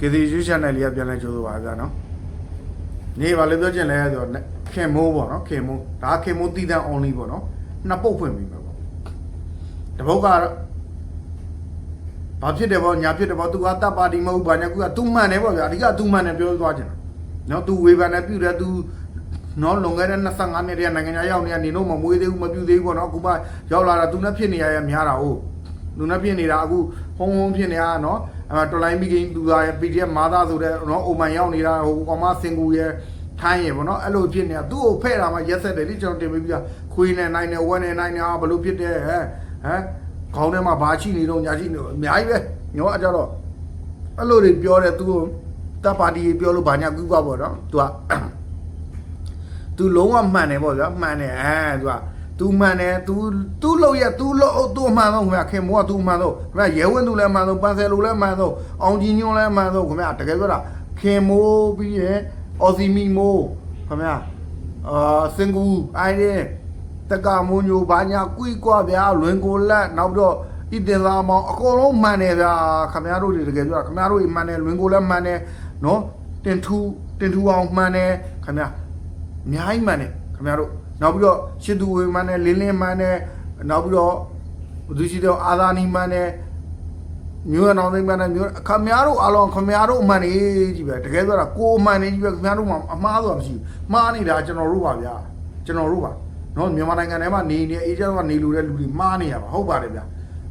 ကေဒီယူချန်နယ်လေးကပြန်လဲကြိုးဆိုပါဗျာနော်နေပါလေပြောချင်လဲဆိုတော့ခင်မိုးပေါ့နော်ခင်မိုးဒါခင်မိုးတည်တံ only ပေါ့နော်နှစ်ပုတ်ဖွင့်ပြီးမှာပေါ့တပုတ်ကတော့ဘာဖြစ်တယ်ပေါ့ညာဖြစ်တယ်ပေါ့သူကတပ်ပါတီမဟုတ်ဘာညာကူကသူမှန်တယ်ပေါ့ဗျာအဓိကသူမှန်တယ်ပြောသွားချင်တာနော်သူဝေဖန်တယ်ပြုတယ်သူနော်လွန်ခဲ့တဲ့25နှစ်တည်းကနိုင်ငံခြားရောက်နေတာနေတော့မမွေးသေးဘူးမပြူသေးဘူးပေါ့နော်အခုမှရောက်လာတာသူနဲ့ဖြစ်နေရရများတာဟုတ်သူနဲ့ဖြစ်နေတာအခုဟုံးဟုံးဖြစ်နေတာနော် အဲတော်လိုင်းမီဂိမ်းသူသားရဲ့ PDF မာသားဆိုတဲ့နော်အိုမန်ရောက်နေတာဟိုကောင်မစင်ကူရဲ့ထိုင်းရပေါ့နော်အဲ့လိုဖြစ်နေတာသူ့ကိုဖဲ့တာမှရက်ဆက်တယ်လေကျွန်တော်တင်ပေးပြခွေးနဲ့နိုင်နဲ့ဝက်နဲ့နိုင်နဲ့ဘလို့ဖြစ်တယ်ဟဲ့ဟမ်ခေါင်းထဲမှာဘာရှိနေတော့ညာရှိနေတော့အများကြီးပဲညောအကြတော့အဲ့လိုတွေပြောတယ်သူ့ကိုတပ်ပါတီပြောလို့ဘာညာကူပါပေါ့နော်သူက तू လုံးဝမှန်တယ်ပေါ့ဗျာမှန်တယ်အဲ तू က तू မှန်တယ် तू तू လောက်ရ तू လောက် तू မှန်တော့ခင်ဗျာခင်မိုးက तू မှန်တော့ခင်ဗျာရဲဝင်းသူလည်းမှန်တော့ပန်းဆယ်လူလည်းမှန်တော့အောင်ကြီးညွန့်လည်းမှန်တော့ခင်ဗျာတကယ်ပြောတာခင်မိုးပြီးရင်အော်စီမီမိုးခင်ဗျာအာစင်ကူအိုင်ရင်တက္ကမိုးညိုဘာညာကွိကွာဗျာလွင်ကိုလက်နောက်တော့ဤတင်သာမောင်အကုန်လုံးမှန်တယ်ဗျာခင်ဗျားတို့တွေတကယ်ပြောတာခင်ဗျားတို့မှန်တယ်လွင်ကိုလည်းမှန်တယ်နော်တင်ထူတင်ထူအောင်မှန်တယ်ခင်ဗျာ အများကြီးမှန်တယ်ခင်ဗျားတို့ နောက်ပြီးတော့ရှစ်သူဝေမှန်တယ်လင်းလင်းမှန်တယ်နောက်ပြီးတော့ဘသူရှိတော့အာသာနီမှန်တယ်မျိုးရအောင်သိမှန်တယ်မျိုးခင်ဗျားတို့အားလုံးခင်ဗျားတို့အမှန်နေကြီးပဲတကယ်ဆိုတော့ကိုယ်အမှန်နေကြီးပဲခင်ဗျားတို့မှအမှားဆိုတာမရှိဘူးမှားနေတာကျွန်တော်တို့ပါဗျာကျွန်တော်တို့ပါနော်မြန်မာနိုင်ငံထဲမှာနေနေအေဂျင့်ကနေလူတဲ့လူတွေမှားနေရပါဟုတ်ပါတယ်ဗျာ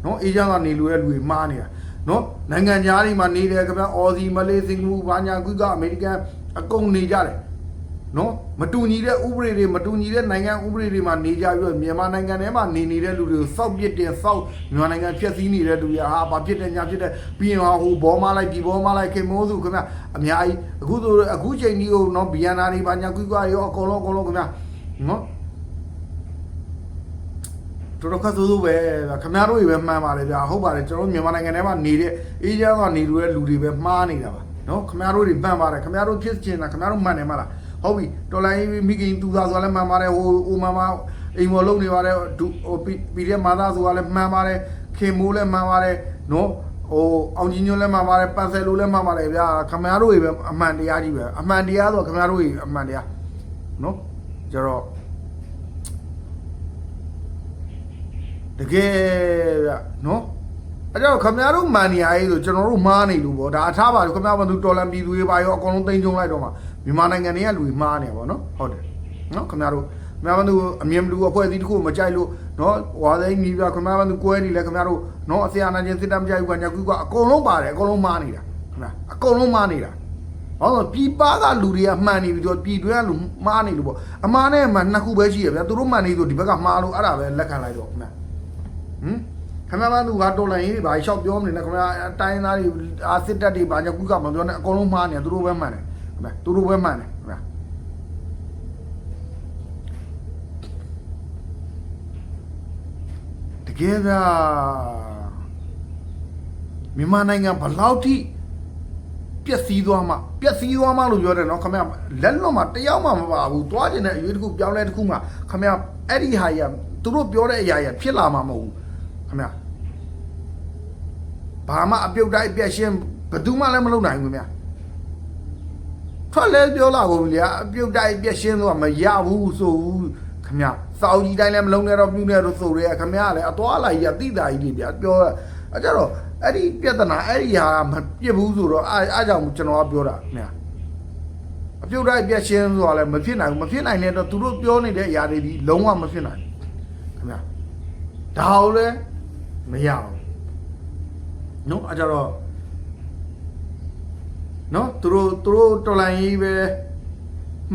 နော်အေဂျင့်ကနေလူတဲ့လူတွေမှားနေတာနော်နိုင်ငံသားတွေမှာနေတယ်ခင်ဗျာအော်စီမလေးစင်ကာပူဘာညာကွီကအမေရိကန်အကုန်နေကြတယ် နော်မတူညီတဲ့ဥပဒေတွေမတူညီတဲ့နိုင်ငံဥပဒေတွေမှာနေကြပြီးတော့မြန်မာနိုင်ငံထဲမှာနေနေတဲ့လူတွေကိုစောက်ပစ်တယ်စောက်မြန်မာနိုင်ငံဖျက်ဆီးနေတဲ့လူတွေဟာဘာဖြစ်တယ်ညာဖြစ်တယ်ပြီးရင်ဟာဟိုဘောမလိုက်ဒီဘောမလိုက်ခင်မိုးစုခင်ဗျအများကြီးအခုဆိုအခုချိန်ကြီးကိုနော်ဘီယန်နာတွေဘာညာကွီကွာရောအကုန်လုံးအကုန်လုံးခင်ဗျနော်တော်တော်ခက်ဆိုးဆိုးပဲခင်ဗျားတို့တွေပဲမှန်ပါတယ်ဗျာဟုတ်ပါတယ်ကျွန်တော်တို့မြန်မာနိုင်ငံထဲမှာနေတဲ့အေးချမ်းကနေလူတဲ့လူတွေပဲမှားနေတာပါနော်ခင်ဗျားတို့တွေမှန်ပါတယ်ခင်ဗျားတို့ဖြစ်ချင်တာခင်ဗျားတို့မှန်တယ်မလား ဟုတ်ပြီတော်လိုင်းမိခင်သူသားဆိုတာလည်းမှန်ပါတယ်ဟိုဟိုမမအိမ်မော်လုံးနေပါတယ်ဒူဟိုပီရီမာသားဆိုတာလည်းမှန်ပါတယ်ခင်မိုးလည်းမှန်ပါတယ်နော်ဟိုအောင်ကြီးညွန့်လည်းမှန်ပါတယ်ပန်ဆယ်လိုလည်းမှန်ပါတယ်ဗျာခမရတို့တွေပဲအမှန်တရားကြီးပဲအမှန်တရားဆိုခမရတို့တွေအမှန်တရားနော်ကျတော့တကယ်ဗျနော်အဲ့တော့ခမရတို့မန်နီယာကြီးဆိုကျွန်တော်တို့မားနေလို့ပေါ့ဒါအထားပါခမရဘသူတော်လန်ပြည်သူတွေပါရောအကုန်လုံးတိမ်ကြုံလိုက်တော့မှာ မြန်မာနိုင်ငံတွေကလူတွေမားနေပါတော့ဟုတ်တယ်နော်ခမရတို့ခမရဘသူအမြင်လူအဖွဲ့အစည်းတစ်ခုမကြိုက်လို့နော်ဝါသိန်းကြီးပြခမရဘသူကွဲနေလဲခမရတို့နော်အစရာနာချင်းစစ်တမ်းမကြိုက်ဘူးကညာကူကအကုန်လုံးပါတယ်အကုန်လုံးမားနေတာခမရအကုန်လုံးမားနေတာဟောပြည်ပကလူတွေကမှန်နေပြီးတော့ပြည်တွင်းကလူမှားနေလို့ပေါ့အမှားနဲ့အမှန်နှစ်ခုပဲရှိရဗျာသူတို့မှန်နေဆိုဒီဘက်ကမှားလို့အဲ့ဒါပဲလက်ခံလိုက်တော့ခင်ဗျဟမ်ခင်ဗျားကသူကတော်လိုင်းရေးဘာရှောက်ပြောမနေနဲ့ခင်ဗျာတိုင်းသားတွေအာစစ်တပ်တွေဘာညာကူကမပြောနဲ့အကုန်လုံးမှားနေသူတို့ပဲမှန်တယ်ခင် ဗျသူတို့ပဲမှန်တယ်ခင်ဗျတကယ်ဗျာမြန်မာနိုင်ငံဘလောက်ထိပျက်စီးသွားမှပျက်စီးသွားမှလို့ပြောတယ်နော်ခမရလက်လွန်မှာတယောက်မှမပါဘူးသွားကျင်တဲ့အရွေးတစ်ခုပြောင်းလဲတစ်ခုမှခမရအဲ့ဒီဟာကြီးကသူတို့ပြောတဲ့အရာကြီးဖြစ်လာမှာမဟုတ်ဘူးခမရဘာမှအပြုတ်တိုင်းအပြက်ရှင်းဘယ်သူမှလည်းမလုပ်နိုင်ဘူးခင်ဗျာ ထွက်လဲပြောလာကုန်လေအပြုတ်တိုင်းအပြက်ရှင်းတော့မရဘူးဆိုဘူးခင်ဗျာစောက်ကြီးတိုင်းလည်းမလုံးနဲ့တော့ပြုနေတော့ဆိုရဲခင်ဗျာလည်းအသွားလာကြီးကတိတာကြီးတွေဗျာပြောအဲကြတော့အဲ့ဒီပြဿနာအဲ့ဒီဟာမပြစ်ဘူးဆိုတော့အဲအားကြောင့်ကျွန်တော်ကပြောတာခင်ဗျာအပြုတ်တိုင်းပြက်ရှင်းဆိုတာလည်းမဖြစ်နိုင်ဘူးမဖြစ်နိုင်တဲ့တော့သူတို့ပြောနေတဲ့အရာတွေဒီလုံးဝမဖြစ်နိုင်ဘူးခင်ဗျာဒါအောင်လဲမရဘူးနော်အကြတော့ နော်သူတို့သူတို့တော်လိုင်းကြီးပဲ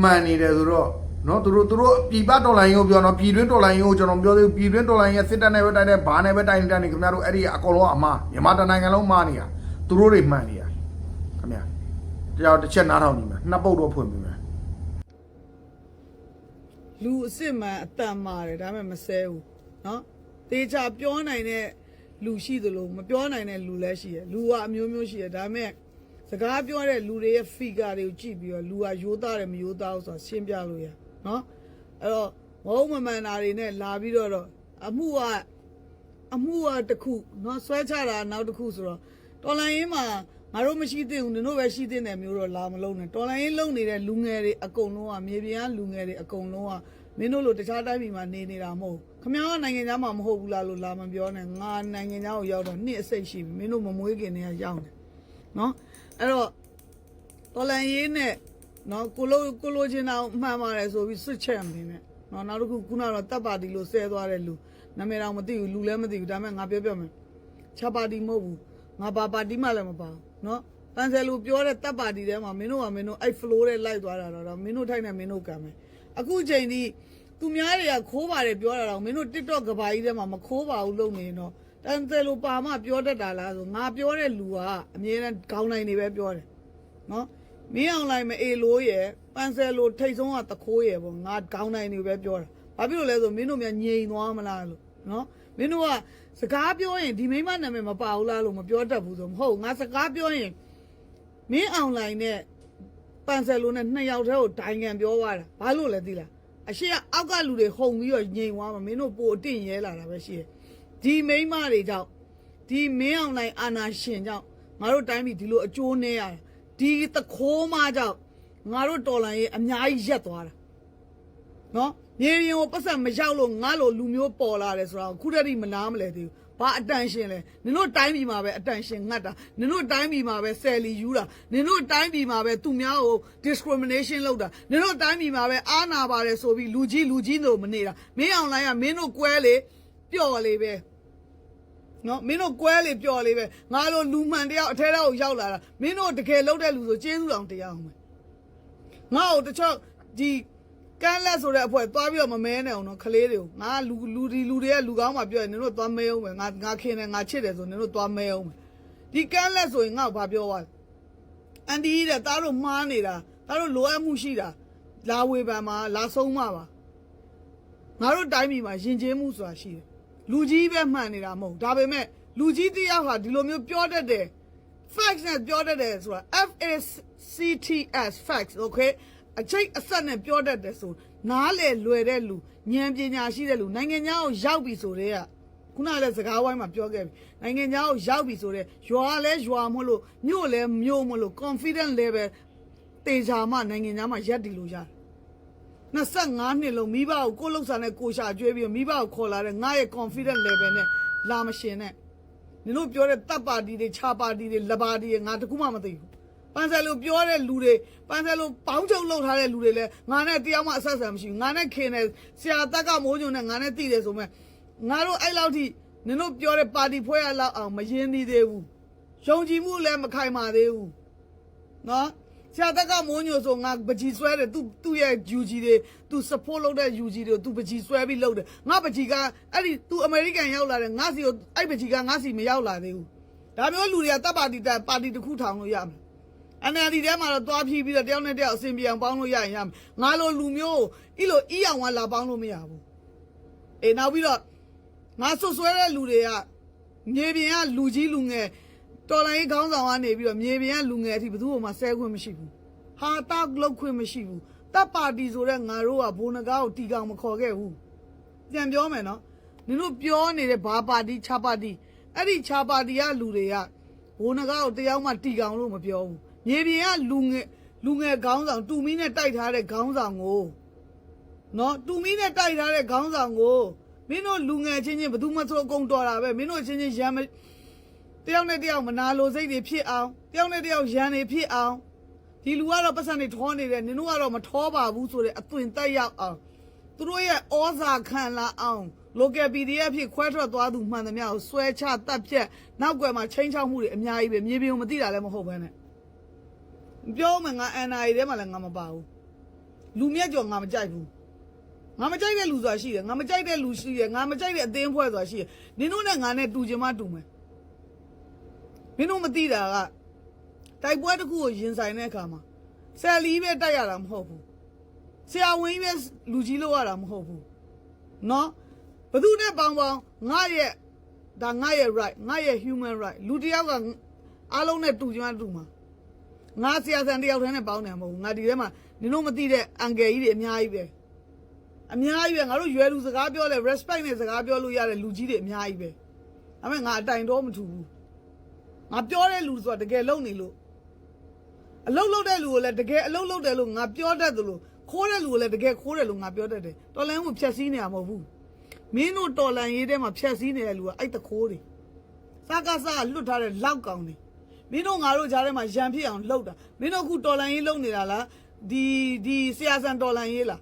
မှန်နေတယ်ဆိုတော့နော်သူတို့သူတို့ပြည်ပတော်လိုင်းကိုပြောနော်ပြည်တွင်းတော်လိုင်းကိုကျွန်တော်ပြောသေးဘူးပြည်တွင်းတော်လိုင်းရဲ့စစ်တပ်နဲ့ပဲတိုက်တယ်ဘာနဲ့ပဲတိုက်နေတယ်ခင်ဗျားတို့အဲ့ဒီအကောင်လုံးကအမှားမြန်မာတနိုင်ငံလုံးမှားနေတာသူတို့တွေမှန်နေတာခင်ဗျာတရားတစ်ချက်နားထောင်နေမှာနှစ်ပုတ်တော့ဖွင့်ပြီးမှာလူအစ်စ်မှအတန်မာတယ်ဒါပေမဲ့မဆဲဘူးနော်တေချာပြောနိုင်တဲ့လူရှိသလိုမပြောနိုင်တဲ့လူလည်းရှိရယ်လူကအမျိုးမျိုးရှိရယ်ဒါပေမဲ့ စကားပြောတဲ့လူတွေရဲ့ figure တွေကိုကြည့်ပြီးတော့လူကရိုးသားတယ်မရိုးသားဘူးဆိုတာရှင်းပြလို့ရနော်အဲ့တော့မဟုတ်မမှန်တာတွေနဲ့လာပြီးတော့အမှုကအမှုကတစ်ခုနော်ဆွဲချတာနောက်တစ်ခုဆိုတော့တော်လိုင်းရင်းမှာငါတို့မရှိသေးဘူးနင်တို့ပဲရှိသေးတယ်မျိုးတော့လာမလုံးနဲ့တော်လိုင်းရင်းလုံနေတဲ့လူငယ်တွေအကုန်လုံးကမြေပြင်ကလူငယ်တွေအကုန်လုံးကမင်းတို့လိုတခြားတိုင်းပြည်မှာနေနေတာမဟုတ်ခမားကနိုင်ငံသားမှာမဟုတ်ဘူးလားလို့လာမပြောနဲ့ငါနိုင်ငံသားကိုရောက်တော့နှစ်အစိတ်ရှိပြီမင်းတို့မမွေးခင်တည်းကရောက်နေနော် အဲ့တော့တော်လန်ရေးနဲ့နော်ကိုလိုကိုလိုချင်တာမှန်ပါတယ်ဆိုပြီးစွတ်ချက်မင်းနဲ့နော်နောက်တစ်ခုခုနကတော့တပ်ပါတီလို့ဆဲသွားတဲ့လူနာမည်တော့မသိဘူးလူလည်းမသိဘူးဒါပေမဲ့ငါပြောပြမယ်ချက်ပါတီမဟုတ်ဘူးငါပါပါတီမှလည်းမပါဘူးနော်ပန်ဆယ်လူပြောတဲ့တပ်ပါတီထဲမှာမင်းတို့ကမင်းတို့အဲ့ flow တဲ့လိုက်သွားတာတော့မင်းတို့ထိုက်နေမင်းတို့ကံမယ်အခုချိန်ဒီသူများတွေကခိုးပါတယ်ပြောတာတော့မင်းတို့ TikTok ကဘာကြီးထဲမှာမခိုးပါဘူးလုပ်နေတော့ တန်တယ်လို့ပါမပြောတတ်တာလားဆိုငါပြောတဲ့လူကအမြဲတမ်းခေါင်းနိုင်နေပဲပြောတယ်နော်မင်းအောင်လိုက်မအေလို့ရယ်ပန်ဆယ်လို့ထိတ်ဆုံးကတခိုးရယ်ပေါ့ငါခေါင်းနိုင်နေပဲပြောတာဘာဖြစ်လို့လဲဆိုမင်းတို့များငြိမ်သွားမလားလို့နော်မင်းတို့ကစကားပြောရင်ဒီမိမနာမည်မပါဘူးလားလို့မပြောတတ်ဘူးဆိုမဟုတ်ငါစကားပြောရင်မင်းအောင်လိုက်နဲ့ပန်ဆယ်လို့နဲ့နှစ်ယောက်တည်းကိုဒိုင်ငံပြောသွားတာဘာလို့လဲသိလားအရှိကအောက်ကလူတွေဟုန်ပြီးတော့ငြိမ်သွားမှာမင်းတို့ပိုအတင့်ရဲလာတာပဲရှိတယ် ဒီမိမတွေကြောင့်ဒီမင်းအောင်လိုက်အာနာရှင်ကြောင့်ငါတို့တိုင်းပြည်ဒီလိုအကျိုးနေရတာဒီတခိုးမကြောင့်ငါတို့တော်လန်ရေးအများကြီးရက်သွားတာနော်မြေပြင်ကိုပတ်စံမရောက်လို့ငါလိုလူမျိုးပေါ်လာတယ်ဆိုတော့ခုတည်းကမနာမလဲသေးဘူးဘာအတန်ရှင်လဲနင်တို့တိုင်းပြည်မှာပဲအတန်ရှင်ငတ်တာနင်တို့တိုင်းပြည်မှာပဲဆယ်လီယူတာနင်တို့တိုင်းပြည်မှာပဲသူများကို discrimination လုပ်တာနင်တို့တိုင်းပြည်မှာပဲအာနာပါတယ်ဆိုပြီးလူကြီးလူကြီးတို့မနေတာမင်းအောင်လိုင်းကမင်းတို့ကွဲလေ ပျော်လေပဲနော်မင်းတို့ကွဲလေပျော်လေပဲငါလိုလူမှန်တယောက်အထဲထဲကိုရောက်လာတာမင်းတို့တကယ်လုပ်တဲ့လူဆိုကျေးဇူးတော်တရားအောင်ပဲငါ့ကိုတချို့ဒီကန်းလက်ဆိုတဲ့အဖွဲ့သွားပြီးတော့မမဲနဲ့အောင်နော်ခလေးတွေကိုငါလူလူဒီလူတွေကလူကောင်းမှပြောရင်နင်တို့သွားမဲအောင်ပဲငါငါခင်တယ်ငါချစ်တယ်ဆိုနင်တို့သွားမဲအောင်ပဲဒီကန်းလက်ဆိုရင်ငါ့ကိုဘာပြောသွားလဲအန်ဒီတဲ့သားတို့မှားနေတာသားတို့လိုအပ်မှုရှိတာလာဝေဖန်မှာလာဆုံးမှာပါငါတို့တိုင်းပြည်မှာယဉ်ကျေးမှုဆိုတာရှိတယ် လူကြီးပဲမှန်နေတာမဟုတ်ဘူးဒါပေမဲ့လူကြီးတစ်ယောက်ဟာဒီလိုမျိုးပြောတတ်တယ် facts နဲ့ပြောတတ်တယ်ဆိုတာ F A C T S facts okay အချိတ်အဆက်နဲ့ပြောတတ်တယ်ဆိုနားလေလွယ်တဲ့လူဉာဏ်ပညာရှိတဲ့လူနိုင်ငံခြားကိုရောက်ပြီဆိုတဲ့ကခုနကလည်းစကားဝိုင်းမှာပြောခဲ့ပြီနိုင်ငံခြားကိုရောက်ပြီဆိုတဲ့ရွာလဲရွာမလို့မြို့လဲမြို့မလို့ confident level တေချာမှနိုင်ငံခြားမှာရက်တည်လို့ရတယ် 25နှစ်လုံးမိဘကိုကိုယ်လုံဆန်နဲ့ကိုရှာကျွေးပြီးမိဘကိုခေါ်လာတဲ့ငါရဲ့ confident level နဲ့လာမရှင်နဲ့နင်တို့ပြောတဲ့တပ်ပါတီတွေခြာပါတီတွေလပါတီတွေငါတခုမှမသိဘူးပန်းဆယ်လိုပြောတဲ့လူတွေပန်းဆယ်လိုပေါင်းချုပ်လုပ်ထားတဲ့လူတွေလည်းငါနဲ့တရားမှအဆက်အဆံမရှိဘူးငါနဲ့ခင်တယ်ဆရာတက်ကမိုးညုံနဲ့ငါနဲ့တည်တယ်ဆိုမဲ့ငါတို့အဲ့လောက်ထိနင်တို့ပြောတဲ့ပါတီဖွဲ့ရလောက်အောင်မရင်းသေးသေးဘူးယုံကြည်မှုလည်းမခိုင်မာသေးဘူးနော် ဆရာတက်ကမိုးညိုဆိုငါပကြီးဆွဲတယ်သူသူ့ရဲ့ UG တွေသူ support လုပ်တဲ့ UG တွေသူပကြီးဆွဲပြီးလုပ်တယ်ငါပကြီးကအဲ့ဒီသူ American ရောက်လာတယ်ငါစီကိုအဲ့ပကြီးကငါစီမရောက်လာသေးဘူးဒါမျိုးလူတွေကတပ်ပါတီတက်ပါတီတစ်ခုထောင်လို့ရမယ် NLD ထဲမှာတော့သွားဖြီးပြီးတော့တယောက်နဲ့တယောက်အဆင်ပြေအောင်ပေါင်းလို့ရရင်ရမယ်ငါလိုလူမျိုးကိုဤလိုဤအောင်ကလာပေါင်းလို့မရဘူးအေးနောက်ပြီးတော့ငါဆွဆွဲတဲ့လူတွေကမြေပြင်ကလူကြီးလူငယ် တော်လိုင်းခေါင်းဆောင်ကနေပြီးတော့မြေပြင်ကလူငယ်အထိဘယ်သူမှဆဲခွင့်မရှိဘူးဟာတောက်လောက်ခွင့်မရှိဘူးတပ်ပါတီဆိုတဲ့ငါတို့ကဘိုးနဂါကိုတီကောင်မခေါ်ခဲ့ဘူးပြန်ပြောမယ်နော်နင်တို့ပြောနေတဲ့ဘာပါတီခြာပါတီအဲ့ဒီခြာပါတီကလူတွေကဘိုးနဂါကိုတရားမှတီကောင်လို့မပြောဘူးမြေပြင်ကလူငယ်လူငယ်ခေါင်းဆောင်တူမီနဲ့တိုက်ထားတဲ့ခေါင်းဆောင်ကိုနော်တူမီနဲ့တိုက်ထားတဲ့ခေါင်းဆောင်ကိုမင်းတို့လူငယ်ချင်းချင်းဘယ်သူမှဆိုအကုန်တော်တာပဲမင်းတို့ချင်းချင်းရမ်းမ တယောက်နဲ့တယောက်မနာလိုစိတ်တွေဖြစ်အောင်တယောက်နဲ့တယောက်ရန်တွေဖြစ်အောင်ဒီလူကတော့ပတ်စံတွေထောနေတယ်နင်တို့ကတော့မထောပါဘူးဆိုတဲ့အသွင်တက်ရောက်အောင်သူတို့ရဲ့ဩဇာခံလာအောင် local PDF ဖြစ်ခွဲထွက်သွားသူမှန်သမျှကိုဆွဲချတပ်ဖြတ်နောက်ွယ်မှာချင်းချောက်မှုတွေအများကြီးပဲမြေပြင်ကိုမသိတာလည်းမဟုတ်ဘဲနဲ့ပြောမှငါ NRA ထဲမှာလည်းငါမပါဘူးလူမြတ်ကြော်ငါမကြိုက်ဘူးငါမကြိုက်တဲ့လူဆိုတာရှိတယ်ငါမကြိုက်တဲ့လူရှိတယ်ငါမကြိုက်တဲ့အသင်းဖွဲ့ဆိုတာရှိတယ်နင်တို့နဲ့ငါနဲ့တူချင်မှတူမယ် မင်းတို့မသိတာကတိုက်ပွဲတစ်ခုကိုရင်ဆိုင်တဲ့အခါမှာဆယ်လီပဲတိုက်ရတာမဟုတ်ဘူးဆရာဝန်ကြီးပဲလူကြီးလို့ရတာမဟုတ်ဘူးနော်ဘယ်သူနဲ့ပေါင်းပေါင်းငါရဲ့ဒါငါရဲ့ right ငါရဲ့ human right လူတစ်ယောက်ကအားလုံးနဲ့တူချင်မှတူမှာငါဆရာဆန်တစ်ယောက်တည်းနဲ့ပေါင်းတယ်မဟုတ်ဘူးငါဒီထဲမှာနင်တို့မသိတဲ့အန်ကယ်ကြီးတွေအများကြီးပဲအများကြီးပဲငါတို့ရွယ်လူစကားပြောလဲ respect နဲ့စကားပြောလို့ရတဲ့လူကြီးတွေအများကြီးပဲဒါပေမဲ့ငါအတိုင်တော့မထူဘူး ငါပြောတဲ့လူဆိုတာတကယ်လုံနေလို့အလုတ်လုတ်တဲ့လူကိုလည်းတကယ်အလုတ်လုတ်တယ်လို့ငါပြောတတ်တယ်လို့ခိုးတဲ့လူကိုလည်းတကယ်ခိုးတယ်လို့ငါပြောတတ်တယ်တော်လန်ကိုဖျက်ဆီးနေရမှာမဟုတ်ဘူးမင်းတို့တော်လန်ရေးထဲမှာဖျက်ဆီးနေတဲ့လူကအဲ့တခိုးတွေစကားစားလွတ်ထားတဲ့လောက်ကောင်တွေမင်းတို့ငါတို့ကြားထဲမှာရံဖြစ်အောင်လှုပ်တာမင်းတို့အခုတော်လန်ရေးလှုပ်နေတာလားဒီဒီဆရာဆန်တော်လန်ရေးလား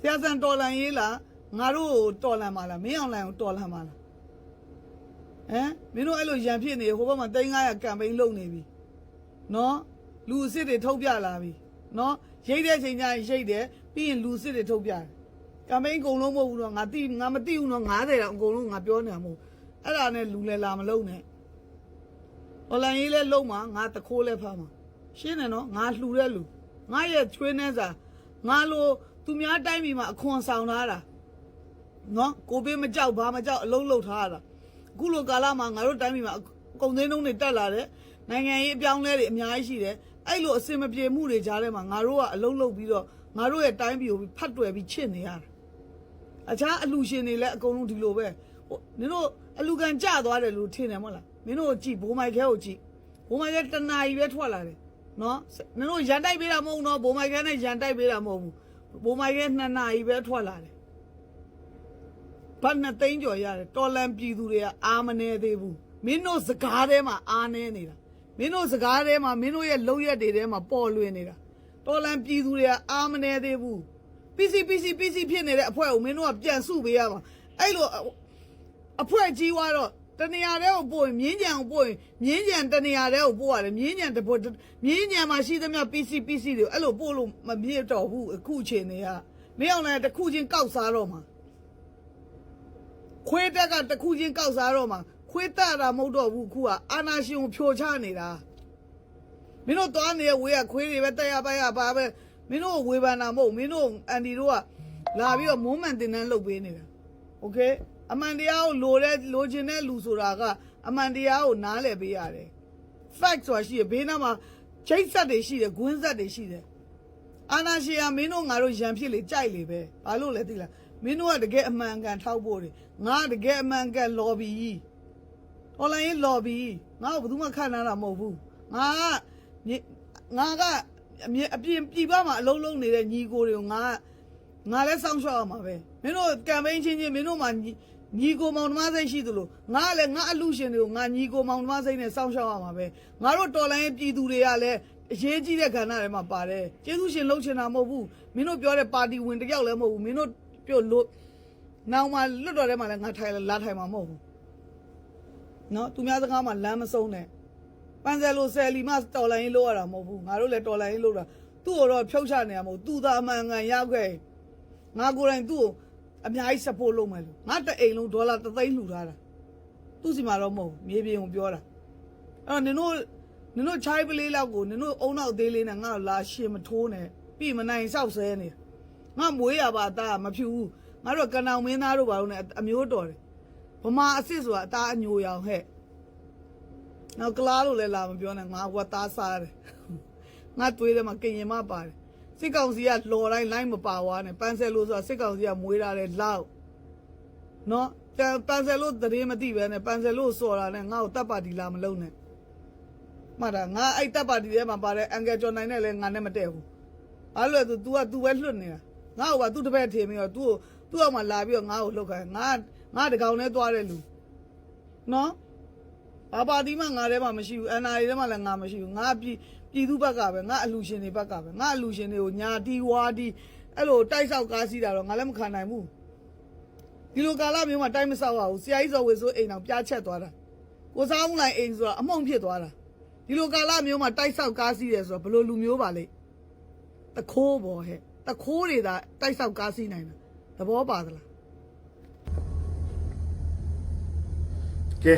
ဆရာဆန်တော်လန်ရေးလားငါတို့ကိုတော်လန်ပါလားမင်းအောင်လန်ကိုတော်လန်ပါလား ဟမ်မင်းတို့အဲ့လိုရံဖြစ်နေဟိုဘက်မှာ3900ကမ်ပိန်းလုပ်နေပြီနော်လူအစ်စ်တွေထုတ်ပြလာပြီနော်ရိတ်တဲ့ချိန်ကျရင်ရိတ်တယ်ပြီးရင်လူအစ်စ်တွေထုတ်ပြတယ်ကမ်ပိန်းအကုန်လုံးမဟုတ်ဘူးတော့ငါတိငါမတိဘူးနော်90တောင်အကုန်လုံးငါပြောနေတာမဟုတ်ဘူးအဲ့ဒါနဲ့လူလဲလာမလုံးနဲ့ဟော်လန်ရေးလဲလုံးမှာငါတခိုးလဲဖမ်းမှာရှင်းတယ်နော်ငါလှူတဲ့လူငါရဲ့ချွေးနှဲစာငါလိုသူများတိုင်းပြည်မှာအခွန်ဆောင်ထားတာနော်ကိုပေးမကြောက်ဘာမကြောက်အလုံးလုံးထားရတာ အခုလိုကာလမှာငါတို့တိုင်းပြည်မှာအကုန်သိန်းလုံးတွေတက်လာတယ်နိုင်ငံရေးအပြောင်းအလဲတွေအများကြီးရှိတယ်အဲ့လိုအစင်မပြေမှုတွေကြားထဲမှာငါတို့ကအလုံးလုံးပြီးတော့ငါတို့ရဲ့တိုင်းပြည်ကိုဖတ်တွယ်ပြီးချစ်နေရတာအခြားအလူရှင်တွေလည်းအကုန်လုံးဒီလိုပဲဟိုနင်တို့အလူကန်ကြသွားတယ်လို့ထင်တယ်မဟုတ်လားမင်းတို့ကြည့်ဘိုးမိုက်ခဲကိုကြည့်ဘိုးမိုက်ခဲတနာကြီးပဲထွက်လာတယ်နော်နင်တို့ရန်တိုက်ပေးတာမဟုတ်ဘူးနော်ဘိုးမိုက်ခဲနဲ့ရန်တိုက်ပေးတာမဟုတ်ဘူးဘိုးမိုက်ခဲနှစ်နာရီပဲထွက်လာတယ် ဘာနဲ့သိန်းကျော်ရတယ်တော်လန်ပြည်သူတွေကအာမနေသေးဘူးမင်းတို့စကားထဲမှာအာနေနေတာမင်းတို့စကားထဲမှာမင်းတို့ရဲ့လုံရက်တွေထဲမှာပေါ်လွင်နေတာတော်လန်ပြည်သူတွေကအာမနေသေးဘူး PC PC PC ဖြစ်နေတဲ့အဖွဲကိုမင်းတို့ကပြန်စုပေးရမှာအဲ့လိုအဖွဲကြီးသွားတော့တနေရာတဲကိုပို့ရင်မြင်းကြံကိုပို့ရင်မြင်းကြံတနေရာတဲကိုပို့ရတယ်မြင်းကြံတပို့မြင်းကြံမှာရှိသမျှ PC PC တွေအဲ့လိုပို့လို့မပြေတော့ဘူးအခုချိန်တွေကမင်းအောင်လည်းတစ်ခုချင်းကောက်စားတော့မှာ ခွေးတက်ကတစ်ခုချင်းကောက်စားတော့မှခွေးတက်တာမဟုတ်တော့ဘူးခုကအာနာရှင်ကိုဖြိုချနေတာမင်းတို့သွားနေတဲ့ဝေးကခွေးတွေပဲတက်ရပါရပါပဲမင်းတို့ဝေဖန်တာမဟုတ်မင်းတို့အန်ဒီတို့ကလာပြီးတော့မုံမှန်တင်တန်းလုပ်ပေးနေတာโอเคအမှန်တရားကိုလိုတဲ့လိုချင်တဲ့လူဆိုတာကအမှန်တရားကိုနားလည်ပေးရတယ် fact ဆိုတာရှိရဘေးနားမှာချိတ်ဆက်တွေရှိတယ်ဂွင်းဆက်တွေရှိတယ် အာနာရှင်ကမင်းတို့ငါတို့ရံဖြစ်လေကြိုက်လေပဲဘာလို့လဲသိလား မင်းတို့ကတကယ်အမှန်ကန်ထောက်ဖို့တွေငါကတကယ်အမှန်ကန် lobby တော်လိုင်းရေး lobby ငါ့ကိုဘယ်သူမှခန့်နာတာမဟုတ်ဘူးငါကညီငါကအမြင်အပြင်ပြည်ပမှာအလုံးလုံးနေတဲ့ညီကိုတွေကိုငါကငါလည်းစောင့်ရှောက်ရမှာပဲမင်းတို့ကမ်ပိန်းချင်းချင်းမင်းတို့မှညီညီကိုမောင်နှမစိတ်ရှိသလိုငါကလည်းငါအလူရှင်တွေကိုငါညီကိုမောင်နှမစိတ်နဲ့စောင့်ရှောက်ရမှာပဲငါတို့တော်လိုင်းရေးပြည်သူတွေကလည်းအရေးကြီးတဲ့ကဏ္ဍတွေမှာပါတယ်ကျေးဇူးရှင်လှုပ်ချင်တာမဟုတ်ဘူးမင်းတို့ပြောတဲ့ပါတီဝင်တစ်ယောက်လည်းမဟုတ်ဘူးမင်းတို့ ပြောလို့နောက်မှလွတ်တော်ထဲမှာလည်းငါထိုင်လာထိုင်မှာမဟုတ်ဘူးနော်သူများစကားမှာလမ်းမဆုံးနဲ့ပန်ဆယ်လိုဆယ်လီမတော်လိုင်းရေးလို့ရတာမဟုတ်ဘူးငါတို့လည်းတော်လိုင်းရေးလို့တာသူ့ကိုတော့ဖြုတ်ချနေရမဟုတ်ဘူးသူသာအမှန်ကန်ရောက်ခဲ့ငါကိုယ်တိုင်သူ့ကိုအများကြီး support လုပ်မယ်လို့ငါတအိမ်လုံးဒေါ်လာ3သိန်းလှူထားတာသူ့စီမှာတော့မဟုတ်ဘူးမြေပြင်ကိုပြောတာအဲ့တော့နင်တို့နင်တို့ချိုင်းပလေးလောက်ကိုနင်တို့အုံနောက်သေးလေးနဲ့ငါ့ကိုလာရှင်မထိုးနဲ့ပြီးမနိုင်ဆောက်ဆဲနေ ငါမွေးရပါအသားမဖြူဘူးငါတို့ကနောင်မင်းသားတို့ဘာလို့လဲအမျိုးတော်တယ်ဗမာအစ်စ်ဆိုတာအသားအညိုရောင်ဟဲ့နောက်ကလားလို့လည်းလာမပြောနဲ့ငါကသားစားတယ်ငါတွေးတယ်မှာကင်ရင်မပါတယ်စစ်ကောင်စီကလော်တိုင်းလိုင်းမပါဝါနဲ့ပန်းဆယ်လို့ဆိုတာစစ်ကောင်စီကမွေးထားတဲ့လောက်နော်ပန်းဆယ်လို့တရေမသိပဲနဲ့ပန်းဆယ်လို့စော်တာနဲ့ငါ့ကိုတပ်ပါတီလာမလုံးနဲ့မှတ်တာငါအဲ့တပ်ပါတီထဲမှာပါတဲ့အန်ကယ်ကျော်နိုင်နဲ့လည်းငါနဲ့မတည့်ဘူးအဲ့လိုဆို तू က तू ပဲလွတ်နေတာ ငါ့ကိုပါသူ့တပည့်ထင်ပြီးတော့သူ့ကိုသူ့အောက်မှာလာပြီးတော့ငါ့ကိုလှုပ်ခိုင်းငါငါတကောင်နဲ့သွားတဲ့လူနော်ဘာပါတီမှငါထဲမှာမရှိဘူးအန်နာရီထဲမှာလည်းငါမရှိဘူးငါပြည်ပြည်သူဘက်ကပဲငါအလူရှင်တွေဘက်ကပဲငါအလူရှင်တွေကိုညာတီဝါတီအဲ့လိုတိုက်ဆောက်ကားစီးတာတော့ငါလည်းမခံနိုင်ဘူးဒီလိုကာလမျိုးမှာတိုက်မဆောက်ရဘူးဆရာကြီးစော်ဝေဆိုးအိမ်အောင်ပြားချက်သွားတာကိုစားဦးလိုက်အိမ်ဆိုတာအမှုန့်ဖြစ်သွားတာဒီလိုကာလမျိုးမှာတိုက်ဆောက်ကားစီးတယ်ဆိုတော့ဘယ်လိုလူမျိုးပါလဲတခိုးပေါ်ဟဲ့ တခိုးတွေသာတိုက်ဆောက်ကားစီးနိုင်တာသဘောပါသလားကဲ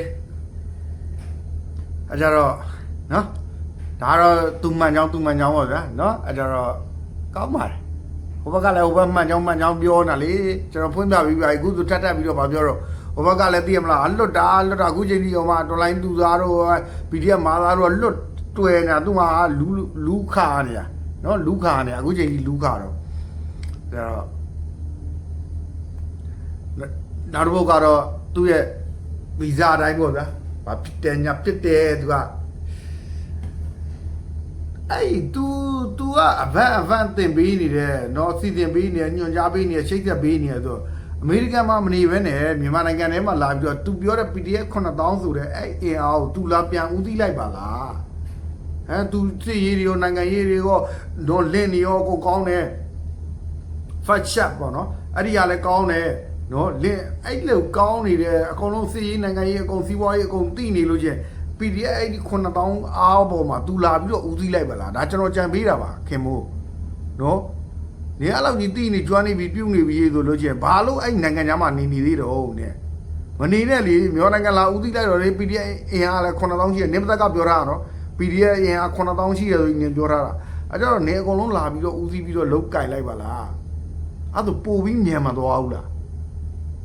အကြတော့နော်ဒါကတော့သူမှန်ကြောင်းသူမှန်ကြောင်းပါဗျာနော်အကြတော့ကောင်းပါတယ်ဟိုဘက်ကလည်းဟိုဘက်မှန်ကြောင်းမှန်ကြောင်းပြောနေတာလေကျွန်တော်ဖွင့်ပြပြီးပြီအခုသူထပ်ထပ်ပြီးတော့မပြောတော့ဟိုဘက်ကလည်းသိရမလားအလွတ်တာအလွတ်တာအခုချိန်ကြီးဟိုမှာတော်လိုင်းသူသားတို့ PDF မာသားတို့လွတ်တွေ့နေတာသူမှလူလူခါနေတာနော်လူခါနေတာအခုချိန်ကြီးလူခါတော့ ဒါတော့နောက်တစ်ပုတ်ကတော့သူ့ရဲ့ဗီဇာအတိုင်းပေါ့ဗျာ ဘာဖြစ်တယ်ညာဖြစ်တယ်သူကအဲ့ तू तू ကအဗန်အဗန်တင်ပေးနေတယ်နော်စီတင်ပေးနေတယ်ညွှန်ကြားပေးနေတယ်ရှိတ်သက်ပေးနေတယ်ဆိုတော့အမေရိကန်မှာမနေဘဲနဲ့မြန်မာနိုင်ငံထဲမှာလာပြီးတော့ तू ပြောတဲ့ PDF 9000ဆိုတဲ့အဲ့အင်အားကို तू လာပြန်ဦးသီးလိုက်ပါလားဟမ် तू စစ်ရေးတွေရောနိုင်ငံရေးတွေရောတော့လင်းတွေရောကိုကောင်းတယ် ဖတ်ချက်ပေါ့နော်အဲ့ဒီကလည်းကောင်းတယ်နော်လင်းအဲ့လိုကောင်းနေတယ်အကုန်လုံးစီးရေးနိုင်ငံရေးအကုန်စီးပွားရေးအကုန်သိနေလို့ချင်း PDF အဲ့ဒီ9000အားပေါ်မှာတူလာပြီးတော့ဦးစီးလိုက်ပါလားဒါကျွန်တော်ကြံပေးတာပါခင်မို့နော်နေအဲ့လောက်ကြီးသိနေကျွမ်းနေပြီပြုတ်နေပြီဆိုလို့ချင်းဘာလို့အဲ့နိုင်ငံသားမှနေနေသေးတော့နဲ့မနေနဲ့လေမြန်မာနိုင်ငံလာဦးစီးလိုက်တော့လေ PDF အင်အားလည်း9000ရှိတယ်နေပသက်ကပြောထားတာနော် PDF အင်အား9000ရှိတယ်ဆိုရင်ပြောထားတာအဲ့တော့နေအကုန်လုံးလာပြီးတော့ဦးစီးပြီးတော့လုတ်ကင်လိုက်ပါလား အဲ့ဒါပို့ပြီးမြန်မှာသွားဘူးလား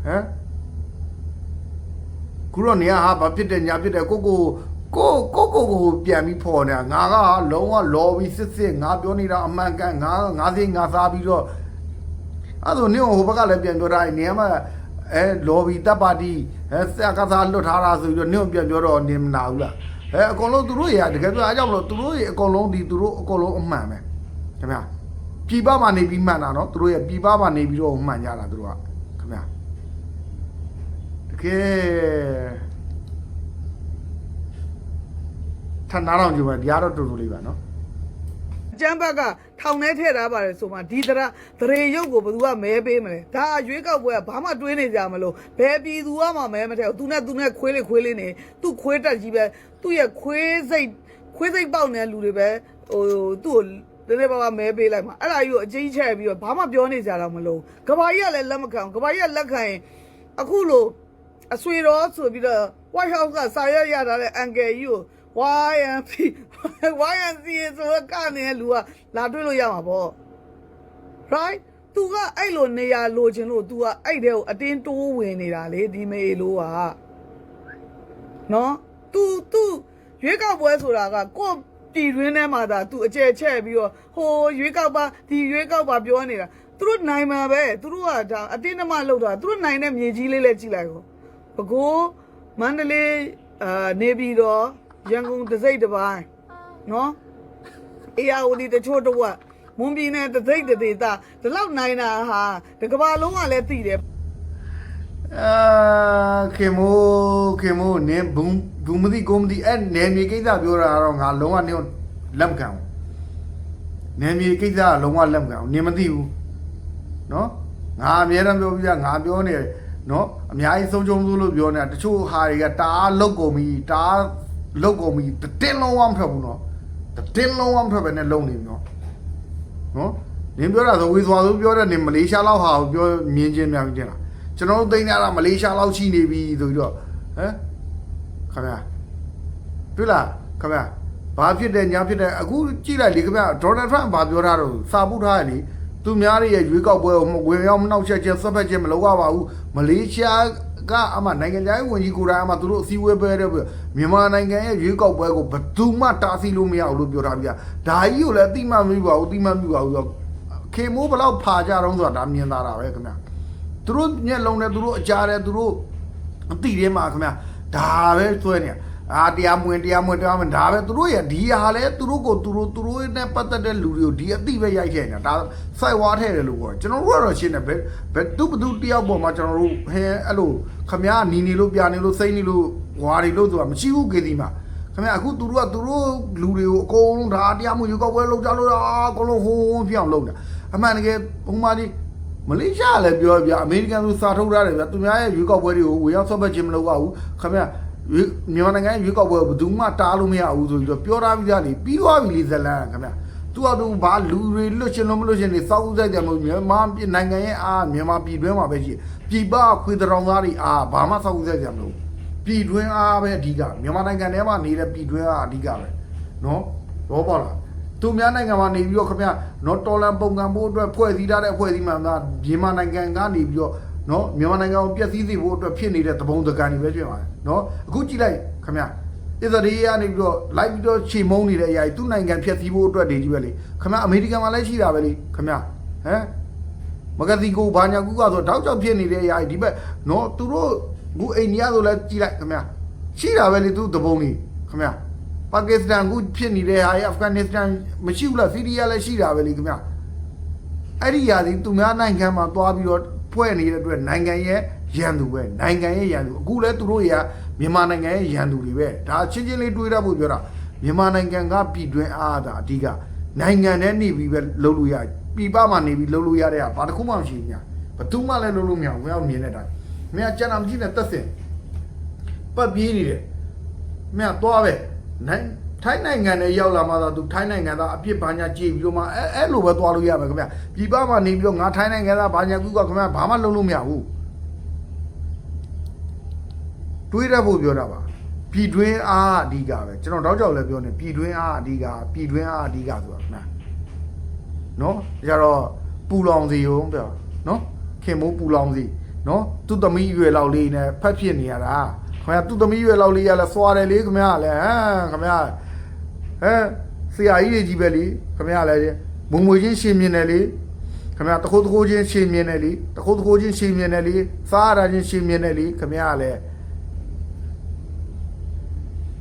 ဟမ်ခုတော့နေရဟာဘာဖြစ်တယ်ညာဖြစ်တယ်ကိုကိုကိုကိုကိုကိုပြန်ပြီးဖော်နေတာငါကလုံးဝလော်ပြီးစစ်စစ်ငါပြောနေတာအမှန်ကန်ငါငါစိငါစားပြီးတော့အဲ့ဒါနေဟိုဘက်ကလည်းပြန်ပြောတာနေရာမှာအဲလော်ဘီတပ်ပါတီအဲစက်ကစားလွတ်ထားတာဆိုပြီးတော့နေပြန်ပြောတော့နေမနာဘူးလားအဲအကုန်လုံးသူတို့ရတကယ်ပြောအားကြောင့်မလို့သူတို့ရအကုန်လုံးဒီသူတို့အကုန်လုံးအမှန်ပဲခင်ဗျာ ပြည်ပမှာနေပြီးမှန်တာနော်သူတို့ရဲ့ပြည်ပမှာနေပြီးတော့မှန်ကြတာသူတို့ကခင်ဗျာတကယ်ထန်နာတော့ကြည့်ပါဒီကတော့တူတူလေးပါနော်ကျမ်းဘက်ကထောင်ထဲထည့်ထားပါတယ်ဆိုမှဒီတရဒရေရုပ်ကိုဘယ်သူကမဲပေးမလဲဒါအရွေးကောက်ပွဲကဘာမှတွေးနေကြမလို့ဘယ်ပြည်သူကမှမဲမထည့်ဘူးသူနဲ့သူနဲ့ခွေးလေးခွေးလေးနေသူ့ခွေးတက်ကြီးပဲသူ့ရဲ့ခွေးစိတ်ခွေးစိတ်ပေါက်နေတဲ့လူတွေပဲဟိုသူ့ကို တနေ့ပါပါမဲပေးလိုက်မှာအဲ့ဒါကြီးကိုအကြီးချဲ့ပြီးတော့ဘာမှပြောနေကြတော့မလို့ကဘာကြီးကလည်းလက်မခံဘူးကဘာကြီးကလက်ခံရင်အခုလို့အဆွေတော်ဆိုပြီးတော့ White House ကစာရွက်ရတာတဲ့အန်ကယ်ကြီးကို YNC YNC ဆိုတော့ကနေလူကလာတွေ့လို့ရမှာပေါ့ right तू ကအဲ့လိုနေရာလိုချင်လို့ तू ကအဲ့တဲ့ကိုအတင်းတိုးဝင်နေတာလေဒီမေလိုကနော် तू तू ရွေးကောက်ပွဲဆိုတာကကိုယ့် ပြည်တွင်းထဲမှာဒါ तू အကျယ်ချဲ့ပြီးတော့ဟိုရွေးကောက်ပါဒီရွေးကောက်ပါပြောနေတာသူတို့နိုင်မှာပဲသူတို့ကဒါအတင်းအမလောက်တာသူတို့နိုင်တဲ့မြေကြီးလေးလည်းကြည့်လိုက်ကိုဘကိုးမန္တလေးအာနေပြည်တော်ရန်ကုန်တစိမ့်တစ်ပိုင်းနော်အေယာဝတီတချို့တော့ကမွန်ပြည်နယ်တစိမ့်တစ်ဒေသဒီလောက်နိုင်တာဟာဒီကဘာလုံးကလည်းသိတယ် အာခင်မိုးခင်မိုးနင်းဘုံဘူးမသိကိုမသိအဲ့နယ်မြေကိစ္စပြောတာကတော့ငါလုံးဝနင်းလက်မခံဘူးနယ်မြေကိစ္စကလုံးဝလက်မခံဘူးနင်းမသိဘူးနော်ငါအများတမ်းပြောပြငါပြောနေတယ်နော်အများကြီးဆုံးချုံစိုးလို့ပြောနေတာတချို့ဟာတွေကတအားလောက်ကုန်ပြီတအားလောက်ကုန်ပြီတင်းလုံးဝမထွက်ဘူးနော်တင်းလုံးဝမထွက်ပဲနဲ့လုံနေပြီနော်နော်နင်းပြောတာဆိုဝေသွားဆိုပြောတဲ့နင်မလေးရှားလောက်ဟာကိုပြောမြင်ချင်းများပြီတင်လား ကျွန်တော်တို့သိနေတာမလေးရှားလောက်ရှိနေပြီဆိုပြီးတော့ဟမ်ခင်ဗျာတွေ့လားခင်ဗျာဘာဖြစ်တယ်ညာဖြစ်တယ်အခုကြည့်လိုက်လေခင်ဗျာဒေါ်နယ်ထရန့်ဘာပြောထားတော့စာပုတ်ထားရလေသူများရဲ့ရွေးကောက်ပွဲကိုဝင်ရောက်မနှောက်ယှက်ခြင်းဆက်ဖက်ခြင်းမလုပ်ရပါဘူးမလေးရှားကအမှနိုင်ငံခြားရေးဝန်ကြီးကိုယ်တိုင်အမှသူတို့အစည်းအဝေးပဲတဲ့မြန်မာနိုင်ငံရဲ့ရွေးကောက်ပွဲကိုဘယ်သူမှတားဆီးလို့မရဘူးလို့ပြောထားပြဒါကြီးကိုလည်းအတိမမပြီးပါဘူးအတိမမပြီးပါဘူးဆိုခေမိုးဘလောက်ဖာကြတော့ဆိုတာဒါမြင်သာတာပဲခင်ဗျာ သူတို့ညက်လုံးတယ်သူတို့အကြတယ်သူတို့အတိထဲမှာခင်ဗျာဒါပဲဆွဲနေအာတရားမဝင်တရားမဝင်တရားမဝင်ဒါပဲသူတို့ရဒီဟာလဲသူတို့ကိုသူတို့သူတို့နဲ့ပတ်သက်တဲ့လူတွေကိုဒီအတိပဲရိုက်ခဲ့နေတာဒါစိုက်ဝါထဲတယ်လို့ပြောကျွန်တော်တို့ကတော့ရှင်းတယ်ဘယ်ဘယ်သူဘသူတယောက်ပေါ်မှာကျွန်တော်တို့ဟဲအဲ့လိုခမည်းနီနေလို့ပြနေလို့စိမ့်နေလို့ဝါတွေလို့ဆိုတာမရှိဘူးကေဒီမှာခင်ဗျာအခုသူတို့ကသူတို့လူတွေကိုအကုန်လုံးဒါတရားမဝင်ယူကောက်ပွဲလုပ်ကြလို့အာအကုန်လုံးဟိုးဟိုးပြောင်းလုပ်နေတာအမှန်တကယ်ဘုံမာဒီ မလေးရှားလည်းပြောပြအမေရိကန်သူစာထုတ်ထားတယ်ဗျသူများရဲ့ရွေးကောက်ပွဲတွေကိုဝေရောက်ဆွတ်ဖက်ခြင်းမလုပ်ရဘူးခင်ဗျရွေးမြန်မာနိုင်ငံရဲ့ရွေးကောက်ပွဲကိုဘယ်သူမှတားလို့မရဘူးဆိုပြီးတော့ပြောထားပြီးသားလေပြီးသွားပြီလေဇလန်ခင်ဗျသူကသူဘာလူတွေလွတ်ချင်လို့မလွတ်ချင်နေစောက်ဥဆိုင်တယ်မဟုတ်မြန်မာပြည်နိုင်ငံရဲ့အားမြန်မာပြည်တွင်းမှာပဲရှိပြည်ပခွေတောင်သားတွေအားဘာမှစောက်ဥဆိုင်တယ်မလို့ပြည်တွင်းအားပဲအဓိကမြန်မာနိုင်ငံထဲမှာနေတဲ့ပြည်တွင်းအားအဓိကပဲနော်တော့ပါလား သူများနိုင်ငံမှာနေပြီးတော့ခင်ဗျနော်တော်လန်ပုံကံဖို့အတွက်ဖွဲ့စည်းထားတဲ့ဖွဲ့စည်းမှန်သားမြန်မာနိုင်ငံကနေပြီးတော့နော်မြန်မာနိုင်ငံကိုပျက်စီးစေဖို့အတွက်ဖြစ်နေတဲ့သဘုံတကန်တွေပဲဖြစ်ပါတယ်နော်အခုကြည့်လိုက်ခင်ဗျအစ္စရေးကနေပြီးတော့လိုက်ပြီးတော့ခြေမုံနေတဲ့အရာကြီးသူ့နိုင်ငံဖျက်ဆီးဖို့အတွက်နေကြီးပဲလေခင်ဗျအမေရိကန်မှာလည်းရှိတာပဲလေခင်ဗျဟမ်မဂစီကိုဘာညာကူကဆိုတောက်ချောက်ဖြစ်နေတဲ့အရာကြီးဒီဘက်နော်သူတို့အခုအိန္ဒိယဆိုလည်းကြည့်လိုက်ခင်ဗျရှိတာပဲလေသူတပုံကြီးခင်ဗျာ ပါကစ္စတန်အခုဖြစ်နေတဲ့ဟာအာဖဂန်နစ္စတန်မရှိဘူးလားဆီးရီးယားလည်းရှိတာပဲလေခင်ဗျာအဲ့ဒီຢာဒီသူများနိုင်ငံမှာသွားပြီးတော့ဖွဲ့နေတဲ့အတွက်နိုင်ငံရဲ့ရန်သူပဲနိုင်ငံရဲ့ရန်သူအခုလဲသူတို့ရမြန်မာနိုင်ငံရဲ့ရန်သူတွေပဲဒါချင်းချင်းလေးတွေးရဖို့ပြောတာမြန်မာနိုင်ငံကပြည်တွင်းအားတာအဓိကနိုင်ငံနဲ့နေပြီးပဲလုပ်လို့ရပြည်ပမှာနေပြီးလုပ်လို့ရတဲ့ဟာဘာတစ်ခုမှမရှိဘူးညာဘယ်သူမှလည်းလုပ်လို့မရဘူးဘယ်အောင်မြင်တဲ့အတိုင်းမင်းကကျန်တာမရှိနဲ့တက်စင်ပတ်ပြေးနေတယ်မြတ်သွားပဲ နိုင်ထိုင်းနိုင်ငံနဲ့ရောက်လာမှသာသူထိုင်းနိုင်ငံသားအပြစ်ဘာညာကြည့်ပြီးတော့မှအဲအဲ့လိုပဲသွားလို့ရမယ်ခင်ဗျပြည်ပမှာနေပြီးတော့ငါထိုင်းနိုင်ငံသားဘာညာကူကခင်ဗျဘာမှလုပ်လို့မရဘူးတွေးရဖို့ပြောတာပါပြည်တွင်းအားအဓိကပဲကျွန်တော်တောက်ကြောက်လည်းပြောနေပြည်တွင်းအားအဓိကပြည်တွင်းအားအဓိကဆိုတာခင်ဗျနော်ကြတော့ပူလောင်စီရောပြောနော်ခင်မိုးပူလောင်စီနော်သူ့သမီးရွယ်လောက်လေးနဲ့ဖက်ဖြစ်နေရတာ ခင်ဗျသူ့သမီးရွယ်လောက်လေးရလဲစွာတယ်လေခင်ဗျလည်းဟမ်ခင်ဗျဟဲဆရာကြီးတွေကြီးပဲလေခင်ဗျလည်းမုံမွေချင်းရှင်မြင်တယ်လေခင်ဗျတခိုးတခိုးချင်းရှင်မြင်တယ်လေတခိုးတခိုးချင်းရှင်မြင်တယ်လေစားရတာချင်းရှင်မြင်တယ်လေခင်ဗျလည်း